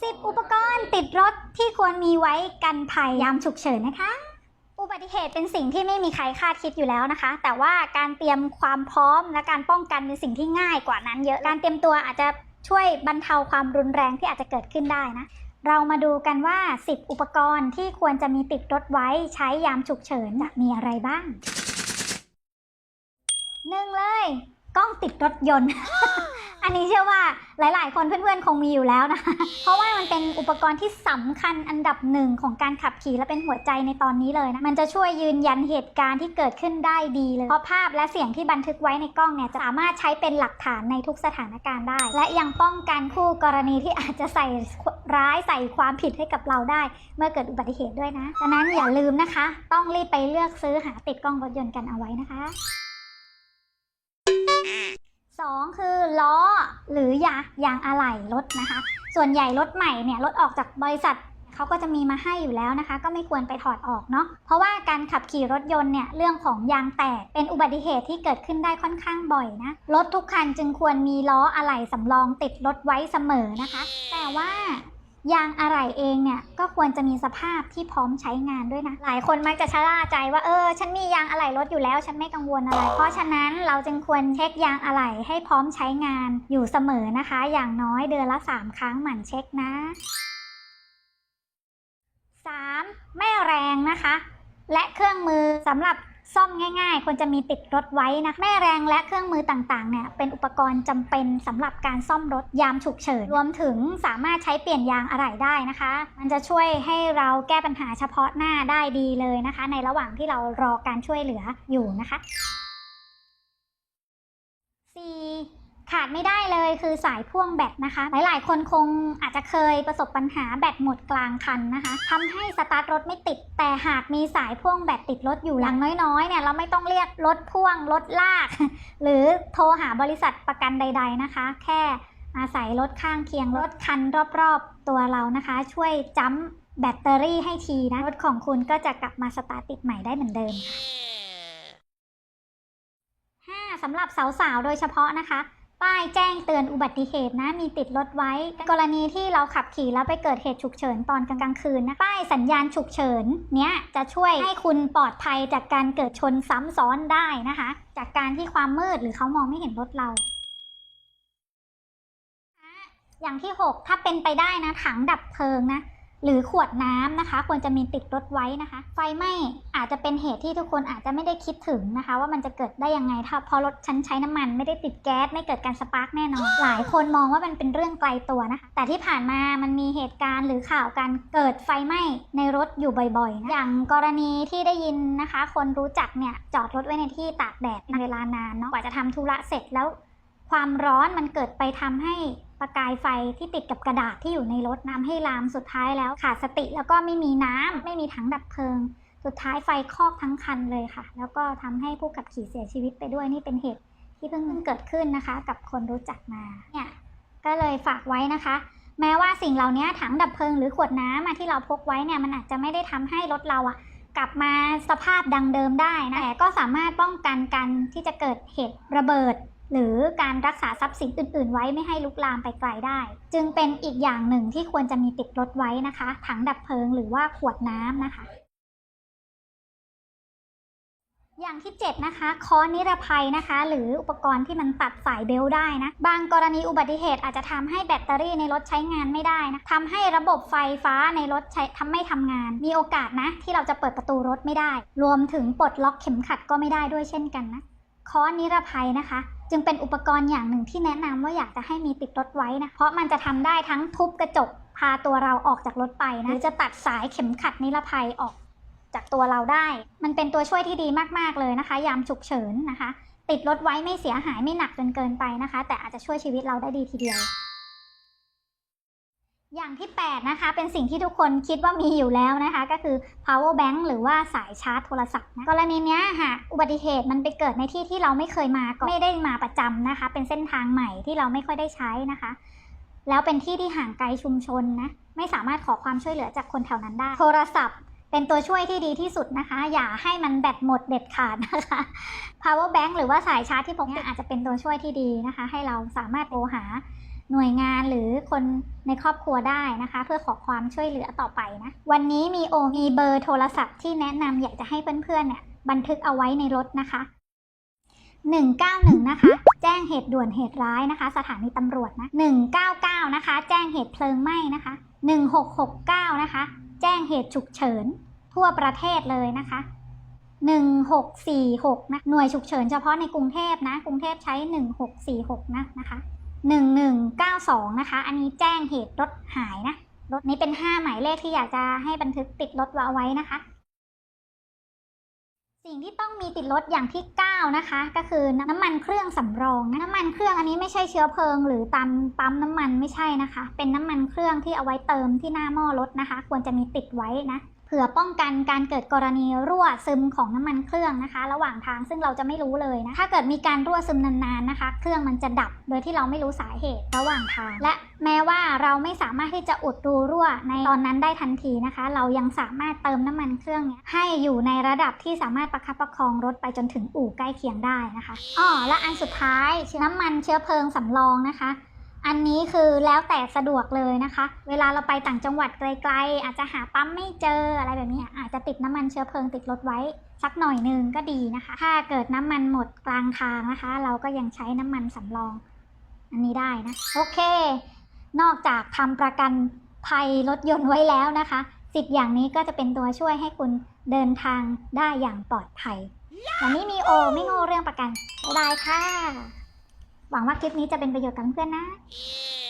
10 อุปกรณ์ติดรถที่ควรมีไว้กันภัยยามฉุกเฉินนะคะ อุบัติเหตุเป็นสิ่งที่ไม่มีใครคาดคิดอยู่แล้วนะคะ แต่ว่าการเตรียมความพร้อมและการป้องกันเป็นสิ่งที่ง่ายกว่านั้น เยอะการเตรียมตัวอาจจะช่วยบรรเทาความรุนแรงที่อาจจะเกิดขึ้นได้นะ เรามาดูกันว่า 10 อุปกรณ์ที่ควรจะมีติดรถไว้ใช้ยามฉุกเฉินจะมีอะไรบ้างหนึ่งเลย กล้องติดรถยนต์ อันนี้เชื่อว่าหลาย ๆ คนเพื่อน ๆ คงมีอยู่แล้วนะคะเพราะว่ามันเป็นอุปกรณ์ที่สำคัญอันดับหนึ่งของการขับขี่และเป็นหัวใจในตอนนี้เลยนะ มันจะช่วยยืนยันเหตุการณ์ที่เกิดขึ้นได้ดีเลย เพราะภาพและเสียงที่บันทึกไว้ในกล้องเนี่ยจะสามารถใช้เป็นหลักฐานในทุกสถานการณ์ได้ และยังป้องกันคู่กรณีที่อาจจะใส่ร้ายใส่ความผิดให้กับเราได้ เมื่อเกิดอุบัติเหตุด้วยนะฉะนั้นอย่าลืมนะคะ ต้องรีบไปเลือกซื้อหาติดกล้องรถยนต์กันเอาไว้นะคะ สองคือล้อหรือยางยางอะไหล่รถนะคะ ส่วนใหญ่รถใหม่เนี่ยรถออกจากบริษัทเขาก็จะมีมาให้อยู่แล้วนะคะ ก็ไม่ควรไปถอดออกเนาะเพราะว่าการขับขี่รถยนต์เนี่ยเรื่องของยางแตกเป็นอุบัติเหตุที่เกิดขึ้นได้ค่อนข้างบ่อยนะรถทุกคันจึงควรมีล้ออะไหล่สำรองติดรถไว้เสมอนะคะ แต่ว่า ยางอะไหล่เองเนี่ยก็ควรจะมีสภาพที่พร้อมใช้งานด้วยนะ หลายคนมักจะชะล่าใจว่าเออฉันมียางอะไหล่รถอยู่แล้ว ฉันไม่กังวลอะไร เพราะฉะนั้นเราจึงควรเช็คยางอะไหล่ให้พร้อมใช้งานอยู่เสมอนะคะ อย่างน้อยเดือนละ 3 ครั้งหมั่นเช็คนะ 3. แม่แรงนะคะ และเครื่องมือสำหรับ ซ่อมง่ายๆ ควรจะมีติดรถไว้นะแม่แรงและเครื่องมือต่างๆเนี่ยเป็นอุปกรณ์จำเป็นสำหรับการซ่อมรถยามฉุกเฉิน รวมถึงสามารถใช้เปลี่ยนยางอะไหล่ได้นะคะ มันจะช่วยให้เราแก้ปัญหาเฉพาะหน้าได้ดีเลยนะคะ ในระหว่างที่เรารอการช่วยเหลืออยู่นะคะ ขาดไม่ได้เลยคือสายพ่วงแบตนะคะ หลายๆ คนคงอาจจะเคยประสบปัญหาแบตหมดกลางคันนะคะทำให้สตาร์ทรถไม่ติด แต่หากมีสายพ่วงแบตติดรถอยู่อย่างน้อยๆเนี่ยเราไม่ต้องเรียกรถพ่วงรถลาก หรือโทรหาบริษัทประกันใด ๆนะคะ แค่อาศัยรถข้างเคียงรถคันรอบๆ ตัวเรานะคะ ช่วยจัมแบตเตอรี่ให้ทีนะ รถของคุณก็จะกลับมาสตาร์ทติดใหม่ได้เหมือนเดิม 5. สำหรับสาวๆ โดยเฉพาะนะคะ ป้ายแจ้งเตือนอุบัติเหตุนะมีติดรถไว้ กรณีที่เราขับขี่แล้วไปเกิดเหตุฉุกเฉินตอนกลางคืนนะป้ายสัญญาณฉุกเฉินเนี้ยจะช่วยให้คุณปลอดภัยจากการเกิดชนซ้ำซ้อนได้นะคะ จากการที่ความมืดหรือเขามองไม่เห็นรถเราอย่างที่ 6 ถ้าเป็นไปได้นะถังดับเพลิงนะ หรือขวดน้ำนะคะ ควรจะมีติดรถไว้นะคะ ไฟไหม้อาจจะเป็นเหตุที่ทุกคนอาจจะไม่ได้คิดถึงนะคะ ว่ามันจะเกิดได้ยังไงถ้าพราะรถฉันใช้น้ำมัน ไม่ได้ติดแก๊สไม่เกิดการสปาร์กแน่นอน หลายคนมองว่ามันเป็นเรื่องไกลตัวนะคะ แต่ที่ผ่านมามันมีเหตุการณ์หรือข่าวการเกิดไฟไหม้ในรถอยู่บ่อยๆนะอย่างกรณีที่ได้ยินนะคะ คนรู้จักเนี่ยจอดรถไว้ในที่ตากแดดเป็นเวลานานเนาะกว่าจะทำธุระเสร็จแล้ว ความร้อนมันเกิดไปทำให้ ประกายไฟที่ติดกับกระดาษที่อยู่ในรถน้ำให้ลามสุดท้ายแล้วขาดสติแล้วก็ไม่มีน้ำไม่มีถังดับเพลิง สุดท้ายไฟคลอกทั้งคันเลยค่ะ แล้วก็ทำให้ผู้ขับขี่เสียชีวิตไปด้วยนี่เป็นเหตุที่เพิ่งเกิดขึ้นนะคะ กับคนรู้จักมาเนี่ยก็เลยฝากไว้นะคะ แม้ว่าสิ่งเหล่านี้ถังดับเพลิงหรือขวดน้ำที่เราพกไว้เนี่ยมันอาจจะไม่ได้ทำให้รถเราอะกลับมาสภาพดังเดิมได้นะแต่ก็สามารถป้องกันการที่จะเกิดเหตุระเบิด หรือการรักษาทรัพย์สินอื่น ๆ ไว้ไม่ให้ลุกลามไปไกลได้ จึงเป็นอีกอย่างหนึ่งที่ควรจะมีติดรถไว้นะคะ ถังดับเพลิงหรือว่าขวดน้ำนะคะ อย่างที่ 7 นะคะค้อนนิรภัยนะคะ หรืออุปกรณ์ที่มันตัดสายเบลได้นะ บางกรณีอุบัติเหตุอาจจะทำให้แบตเตอรี่ในรถใช้งานไม่ได้นะทำให้ระบบไฟฟ้าในรถใช้ทำไม่ทำงาน มีโอกาสนะ ที่เราจะเปิดประตูรถไม่ได้ รวมถึงปลดล็อกเข็มขัดก็ไม่ได้ด้วยเช่นกันนะค้อนนิรภัยนะคะ จึงเป็นอุปกรณ์อย่างหนึ่งที่แนะนำว่าอยากจะให้มีติดรถไว้นะ เพราะมันจะทำได้ทั้งทุบกระจกพาตัวเราออกจากรถไปนะหรือจะตัดสายเข็มขัดนิรภัยออกจากตัวเราได้ มันเป็นตัวช่วยที่ดีมากๆเลยนะคะ ยามฉุกเฉินนะคะ ติดรถไว้ไม่เสียหายไม่หนักจนเกินไปนะคะ แต่อาจจะช่วยชีวิตเราได้ดีทีเดียว อย่างที่ 8 นะคะ เป็นสิ่งที่ทุกคนคิดว่ามีอยู่แล้วนะคะ ก็คือ power bank หรือว่าสายชาร์จโทรศัพท์นะกรณีนี้ยหากอุบัติเหตุมันไปเกิดในที่ที่เราไม่เคยมาก่อนไม่ได้มาประจำนะคะ เป็นเส้นทางใหม่ที่เราไม่ค่อยได้ใช้นะคะ แล้วเป็นที่ที่ห่างไกลชุมชนนะ ไม่สามารถขอความช่วยเหลือจากคนแถวนั้นได้ โทรศัพท์เป็นตัวช่วยที่ดีที่สุดนะคะ อย่าให้มันแบตหมดเด็ดขาดนะคะ power bank หรือว่าสายชาร์จที่พกเนี่ยอาจจะเป็นตัวช่วยที่ดีนะคะ ให้เราสามารถโทรหา หน่วยงานหรือคนในครอบครัวได้นะคะ เพื่อขอความช่วยเหลือต่อไปนะวันนี้มีโอมีเบอร์โทรศัพท์ที่แนะนำอยากจะให้เพื่อนๆเนี่ยบันทึกเอาไว้ในรถนะคะ191 นะคะ แจ้งเหตุด่วนเหตุร้ายนะคะ สถานีตำรวจนะ199 นะคะ แจ้งเหตุเพลิงไหม้นะคะ 1669 นะคะ แจ้งเหตุฉุกเฉิน ทั่วประเทศเลยนะคะ 1646 นะ หน่วยฉุกเฉินเฉพาะในกรุงเทพนะ กรุงเทพใช้ 1646 นะนะคะ 1192 นะคะ อันนี้แจ้งเหตุรถหายนะ รถนี้เป็น 5 หมายเลขที่อยากจะให้บันทึกติดรถเอาไว้นะคะ สิ่งที่ต้องมีติดรถอย่างที่ 9 นะคะ ก็คือน้ำมันเครื่องสำรองนะน้ำมันเครื่องอันนี้ไม่ใช่เชื้อเพลิง หรือตามปั๊มน้ำมันไม่ใช่นะคะ เป็นน้ำมันเครื่องที่เอาไว้เติมที่หน้าหม้อรถนะคะ ควรจะมีติดไว้นะ เผื่อป้องกันการเกิดกรณีรั่วซึมของน้ำมันเครื่องนะคะ ระหว่างทางซึ่งเราจะไม่รู้เลยนะถ้าเกิดมีการรั่วซึมนานๆนะคะ เครื่องมันจะดับโดยที่เราไม่รู้สาเหตุระหว่างทาง และแม้ว่าเราไม่สามารถที่จะอุดรูรั่วในตอนนั้นได้ทันทีนะคะ เรายังสามารถเติมน้ำมันเครื่องเนี้ยให้อยู่ในระดับที่สามารถประคับประคองรถไปจนถึงอู่ใกล้เคียงได้นะคะอ๋อและอันสุดท้ายน้ำมันเชื้อเพลิงสำรองนะคะ อันนี้คือแล้วแต่สะดวกเลยนะคะ เวลาเราไปต่างจังหวัดไกลๆ อาจจะหาปั๊มไม่เจออะไรแบบนี้ อาจจะติดน้ำมันเชื้อเพลิงติดรถไว้ สักหน่อยหนึ่งก็ดีนะคะ ถ้าเกิดน้ำมันหมดกลางทางนะคะ เราก็ยังใช้น้ำมันสำรอง อันนี้ได้นะ โอเค นอกจากทำประกันภัยรถยนต์ไว้แล้วนะคะสิบอย่างนี้ก็จะเป็นตัวช่วยให้คุณเดินทางได้อย่างปลอดภัยวันนี้มีโอไม่โง่เรื่องประกันบ๊ายบายค่ะ หวังว่าคลิปนี้จะเป็นประโยชน์กับเพื่อนๆนะ Yeah.